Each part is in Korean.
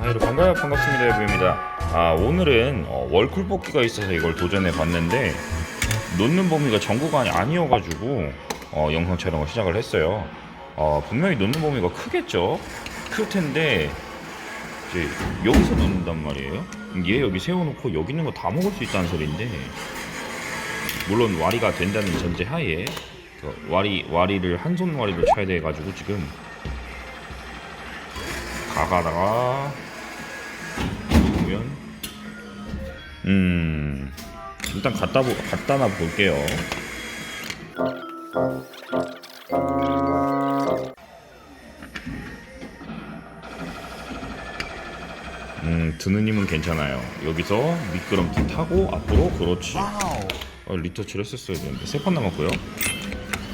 아, 여러분 반가요. 반갑습니다 여부입니다. 아 오늘은 어, 월쿨 뽑기가 있어서 이걸 도전해 봤는데 놓는 범위가 전구간이 아니어가지고 어, 영상 촬영을 시작을 했어요. 어, 분명히 놓는 범위가 크겠죠? 클 텐데 이제 여기서 놓는단 말이에요. 얘 여기 세워놓고 여기 있는 거 다 먹을 수 있다는 소리인데 물론 와리가 된다는 전제 하에 그 와리 와리를 한 손 와리를 쳐야 돼 가지고 지금 가가다가 음 일단 갖다 보 갖다 놔 볼게요. 음 드느님은 괜찮아요. 여기서 미끄럼틀 타고 앞으로 그렇지. 어, 리터치를 했었어야 되는데 세판 남았고요.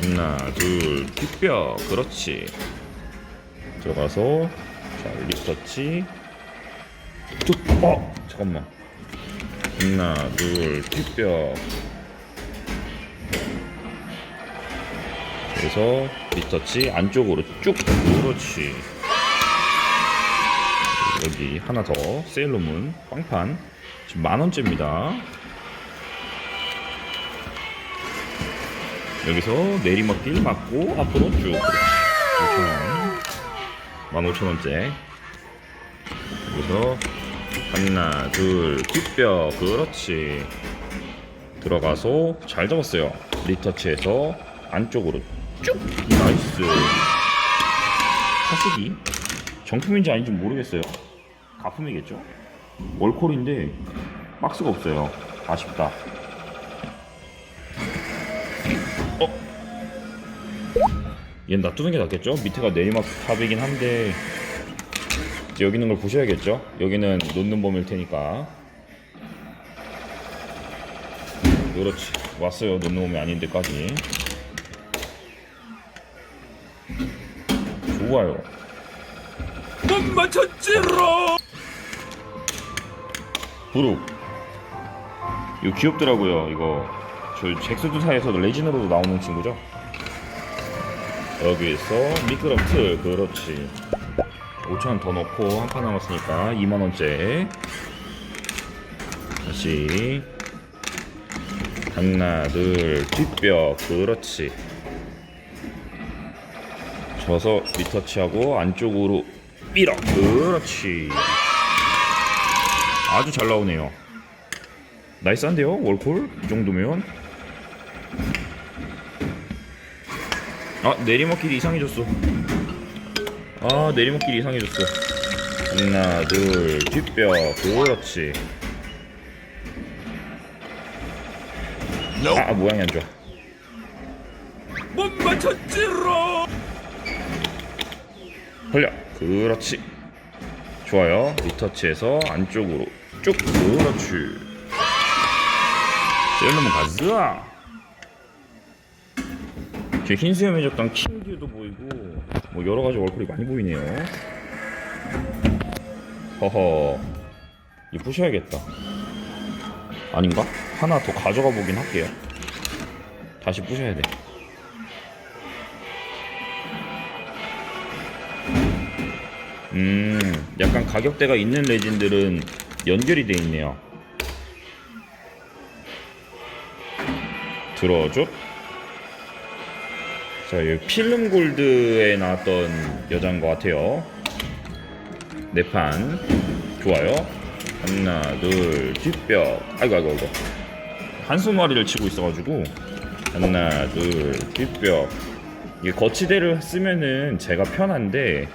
하나 둘 뒷뼈 그렇지. 들어가서 자 리터치 뚝 어! 잠깐만 하나 둘 뒷뼈. 그래서 리터치 안쪽으로 쭉. 그렇지. 여기 하나 더 세일러문 빵판. 지금 만원째입니다. 여기서 내리막길 맞고 앞으로 쭉. 그렇지 5천원 15,000원째. 여기서 하나 둘 뒷뼈 그렇지. 들어가서 잘 잡았어요. 리터치해서 안쪽으로 쭉. 나이스. 사슬이 정품인지 아닌지 모르겠어요. 가품이겠죠? 월콜인데 박스가 없어요. 아쉽다. 어? 얘는 놔두는 게 낫겠죠? 밑에가 내리막 탑이긴 한데 이제 여기 있는 걸 보셔야겠죠? 여기는 놓는 범위일 테니까. 그렇지. 왔어요. 놓는 범위 아닌데까지. 좋아요. 못 맞췄지롱 부룩 이거 귀엽더라고요 이거. 저 잭스두사에서도 레진으로도 나오는 친구죠? 여기에서 미끄럼틀. 그렇지 5천원 더 넣고 한 판 남았으니까 2만원째. 다시. 하나 둘 뒷뼈 그렇지. 져서 리터치하고 안쪽으로 밀어. 그렇지. 아주 잘 나오네요. 나이스한데요? 월콜? 이 정도면? 아 내리막길이 이상해졌어 아 내리막길이 이상해졌어. 하나 둘 뒷뼈 그렇지. 아 모양이 안 좋아. 못 맞췄지롱 흘려. 그렇지. 좋아요. 리터치해서 안쪽으로 쭉. 그렇지. 셀러문 가즈아. 제 흰수염 해줬던 킹 듀도 보이고 뭐 여러 가지 월클이 많이 보이네요 허허 이거 부셔야겠다 아닌가? 하나 더 가져가 보긴 할게요 다시 부셔야 돼 음, 약간 가격대가 있는 레진들은 연결이 돼 있네요. 들어줘. 자, 여기 필름 골드에 나왔던 여자인 것 같아요. 네 판. 좋아요. 하나, 둘, 뒷뼈. 아이고, 아이고, 아이고. 한숨마리를 치고 있어가지고. 하나, 둘, 뒷뼈. 이게 거치대를 쓰면은 제가 편한데,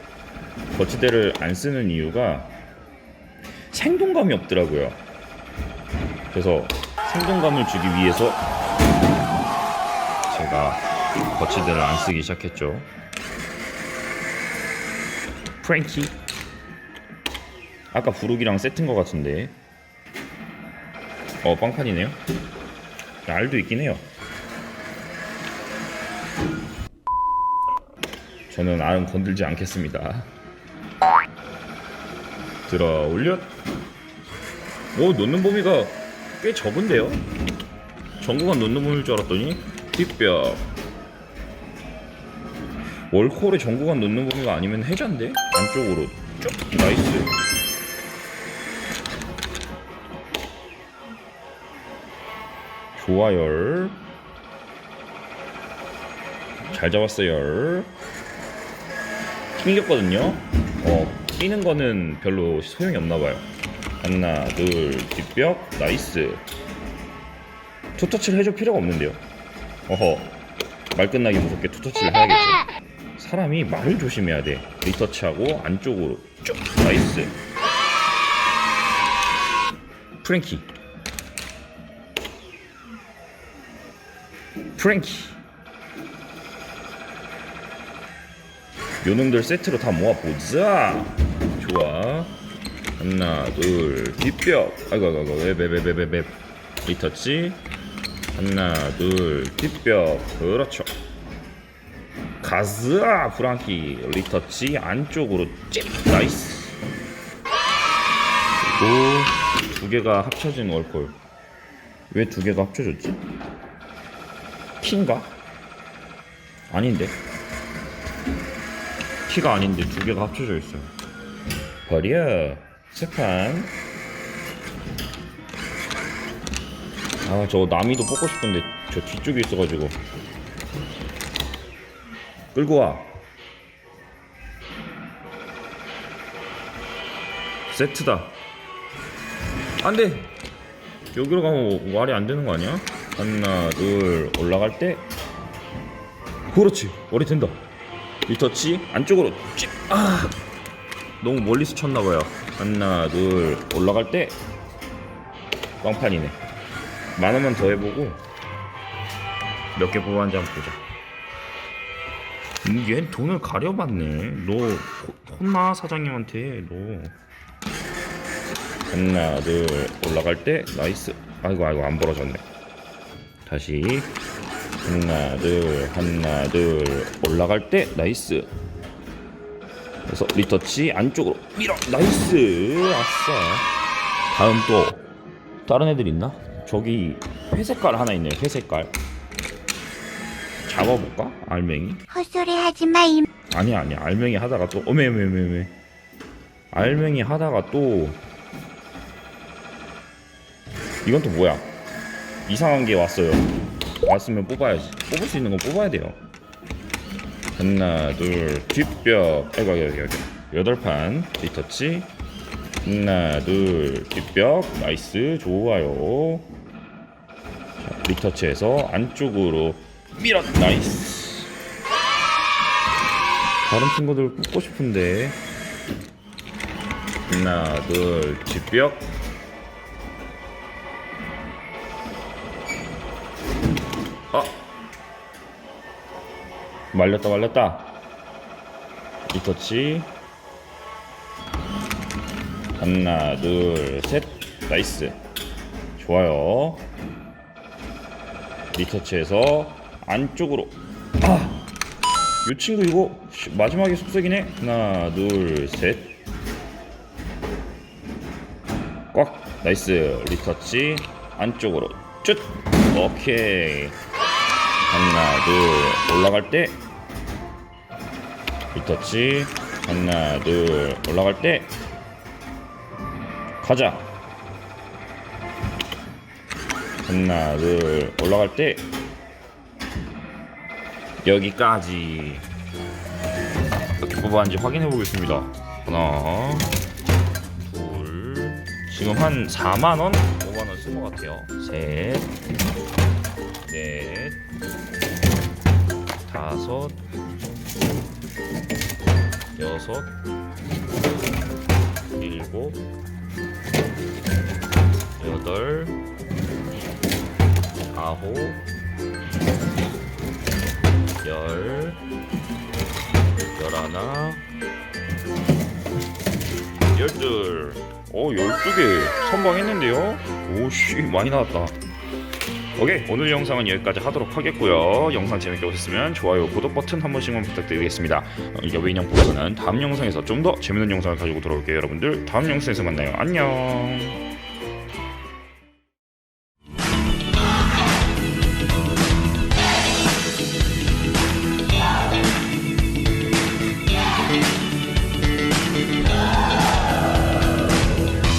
거치대를 안 쓰는 이유가 생동감이 없더라고요. 그래서 생동감을 주기 위해서 제가 거치대를 안 쓰기 시작했죠. 프랭키 아까 부룩이랑 세트인 것 같은데 어 빵판이네요. 알도 있긴 해요. 저는 알은 건들지 않겠습니다. 들어 올려. 오 놓는 범위가 꽤 적은데요? 전구간 놓는 범위일 줄 알았더니 뒷뼈. 월콜에 전구관 넣는 범위가 아니면 해잔데? 안쪽으로. 쭉 나이스. 좋아요 잘 잡았어요. 튕겼거든요. 어 끼는 거는 별로 소용이 없나봐요. 하나 둘 뒷벽. 나이스. 투터치를 해줄 필요가 없는데요. 어허. 말 끝나기 무섭게 투터치를 해야겠죠. 사람이 말을 조심해야 돼. 리터치하고 안쪽으로 쭉, 나이스. 프랭키. 프랭키. 요 놈들 세트로 다 모아보자. 좋아. 하나, 둘, 뒷벽. 아이고, 아이고, 아이고, 웹 웹 웹 웹 웹. 리터치. 하나, 둘, 뒷벽. 그렇죠. 가즈아 프랑키 리터치 안쪽으로 찝 나이스. 그리고 두 개가 합쳐진 월콜. 왜두 개가 합쳐졌지? 키인가? 아닌데? 키가 아닌데 두 개가 합쳐져 있어요. 버려 세판. 아 저거 나미도 뽑고 싶은데 저 뒤쪽에 있어가지고 끌고 와. 세트다. 안 돼! 여기로 가면 말이 안 되는 거 아니야? 하나, 둘, 올라갈 때. 그렇지. 머리 된다. 리터치 안쪽으로 쭉. 아! 너무 멀리서 쳤나 봐요. 하나, 둘, 올라갈 때. 꽝판이네. 만 원만 더 해보고 몇 개 뽑았는지 한번 보자. 음, 얘 돈을 가려봤네. 너 호- 혼나 사장님한테 너. 하나 둘 올라갈 때 나이스. 아이고 아이고 안 벌어졌네. 다시 하나 둘 하나 둘 올라갈 때 나이스. 그래서 리터치 안쪽으로 밀어 나이스 아싸. 다음 또 다른 애들 있나? 저기 회색깔 하나 있네요. 회색깔. 잡아볼까? 알맹이? 헛소리 하지 마, 임. 아니야 아니야 알맹이 하다가 또 어메 어메 어메 어메. 알맹이 하다가 또. 이건 또 뭐야? 이상한 게 왔어요. 왔으면 뽑아야지. 뽑을 수 있는 건 뽑아야 돼요. 하나 둘 뒷벽 아이고 아이고 아이고 여덟 판. 리터치. 하나 둘 뒷벽 나이스. 좋아요. 자, 리터치해서 안쪽으로 밀어 나이스 다른 친구들 뽑고 싶은데. 하나 둘 뒷벽. 아 말렸다 말렸다. 리터치. 하나 둘 셋. 나이스. 좋아요. 리터치해서 안쪽으로. 아! 이 친구 이거 씨, 마지막에 속색이네. 하나 둘셋. 꽉! 나이스. 리터치. 안쪽으로. 쭉 오케이. 하나 둘. 올라갈 때. 리터치. 하나 둘. 올라갈 때. 가자. 하나 둘. 올라갈 때 여기까지 어떻게 뽑았는지 확인해 보겠습니다 하나 둘 지금 한 4만원? 5만원 쓴 것 같아요 셋넷 다섯 여섯 일곱 여덟 아홉 열 열하나. 열둘. 오 열두 개. 선방했는데요? 오씨 많이 나왔다. 오케이 오늘 영상은 여기까지 하도록 하겠고요. 영상 재밌게 보셨으면 좋아요 구독 버튼 한 번씩만 부탁드리겠습니다. 어, 여배인형 포스는 다음 영상에서 좀 더 재밌는 영상을 가지고 돌아올게요 여러분들. 다음 영상에서 만나요. 안녕